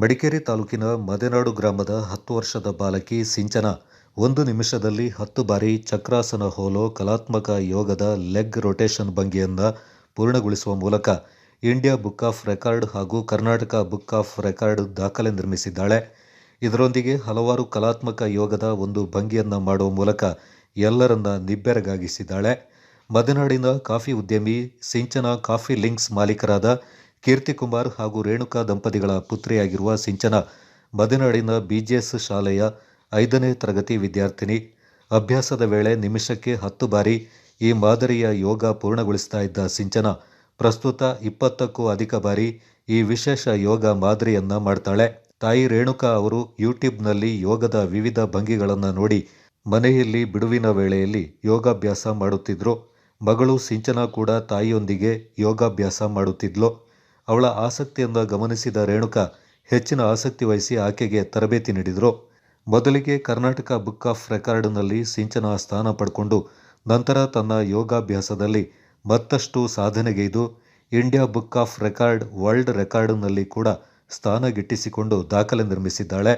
ಮಡಿಕೇರಿ ತಾಲೂಕಿನ ಮದೆನಾಡು ಗ್ರಾಮದ ಹತ್ತು ವರ್ಷದ ಬಾಲಕಿ ಸಿಂಚನ ಒಂದು ನಿಮಿಷದಲ್ಲಿ ಹತ್ತು ಬಾರಿ ಚಕ್ರಾಸನ ಹೋಲೋ ಕಲಾತ್ಮಕ ಯೋಗದ ಲೆಗ್ ರೊಟೇಷನ್ ಭಂಗಿಯನ್ನು ಪೂರ್ಣಗೊಳಿಸುವ ಮೂಲಕ ಇಂಡಿಯಾ ಬುಕ್ ಆಫ್ ರೆಕಾರ್ಡ್ ಹಾಗೂ ಕರ್ನಾಟಕ ಬುಕ್ ಆಫ್ ರೆಕಾರ್ಡ್ ದಾಖಲೆ ನಿರ್ಮಿಸಿದ್ದಾಳೆ. ಇದರೊಂದಿಗೆ ಹಲವಾರು ಕಲಾತ್ಮಕ ಯೋಗದ ಒಂದು ಭಂಗಿಯನ್ನು ಮಾಡುವ ಮೂಲಕ ಎಲ್ಲರನ್ನ ನಿಬ್ಬೆರಗಾಗಿಸಿದ್ದಾಳೆ. ಮದೆನಾಡಿನ ಕಾಫಿ ಉದ್ಯಮಿ ಸಿಂಚನ ಕಾಫಿ ಲಿಂಕ್ಸ್ ಮಾಲೀಕರಾದ ಕೀರ್ತಿಕುಮಾರ್ ಹಾಗೂ ರೇಣುಕಾ ದಂಪತಿಗಳ ಪುತ್ರಿಯಾಗಿರುವ ಸಿಂಚನ, ಮದೆನಾಡಿನ ಬಿಜಿಎಸ್ ಶಾಲೆಯ ಐದನೇ ತರಗತಿ ವಿದ್ಯಾರ್ಥಿನಿ. ಅಭ್ಯಾಸದ ವೇಳೆ ನಿಮಿಷಕ್ಕೆ ಹತ್ತು ಬಾರಿ ಈ ಮಾದರಿಯ ಯೋಗ ಪೂರ್ಣಗೊಳಿಸ್ತಾ ಇದ್ದ ಸಿಂಚನ, ಪ್ರಸ್ತುತ ಇಪ್ಪತ್ತಕ್ಕೂ ಅಧಿಕ ಬಾರಿ ಈ ವಿಶೇಷ ಯೋಗ ಮಾದರಿಯನ್ನು ಮಾಡ್ತಾಳೆ. ತಾಯಿ ರೇಣುಕಾ ಅವರು ಯೂಟ್ಯೂಬ್ನಲ್ಲಿ ಯೋಗದ ವಿವಿಧ ಭಂಗಿಗಳನ್ನು ನೋಡಿ ಮನೆಯಲ್ಲಿ ಬಿಡುವಿನ ವೇಳೆಯಲ್ಲಿ ಯೋಗಾಭ್ಯಾಸ ಮಾಡುತ್ತಿದ್ರು. ಮಗಳು ಸಿಂಚನ ಕೂಡ ತಾಯಿಯೊಂದಿಗೆ ಯೋಗಾಭ್ಯಾಸ ಮಾಡುತ್ತಿದ್ಲು. ಅವಳ ಆಸಕ್ತಿಯಿಂದ ಗಮನಿಸಿದ ರೇಣುಕಾ ಹೆಚ್ಚಿನ ಆಸಕ್ತಿ ವಹಿಸಿ ಆಕೆಗೆ ತರಬೇತಿ ನೀಡಿದರು. ಮೊದಲಿಗೆ ಕರ್ನಾಟಕ ಬುಕ್ ಆಫ್ ರೆಕಾರ್ಡ್ನಲ್ಲಿ ಸಿಂಚನ ಸ್ಥಾನ ಪಡ್ಕೊಂಡು ನಂತರ ತನ್ನ ಯೋಗಾಭ್ಯಾಸದಲ್ಲಿ ಮತ್ತಷ್ಟು ಸಾಧನೆಗೈದು India book of record world ರೆಕಾರ್ಡ್ನಲ್ಲಿ ಕೂಡ ಸ್ಥಾನ ಗಿಟ್ಟಿಸಿಕೊಂಡು ದಾಖಲೆ ನಿರ್ಮಿಸಿದ್ದಾಳೆ.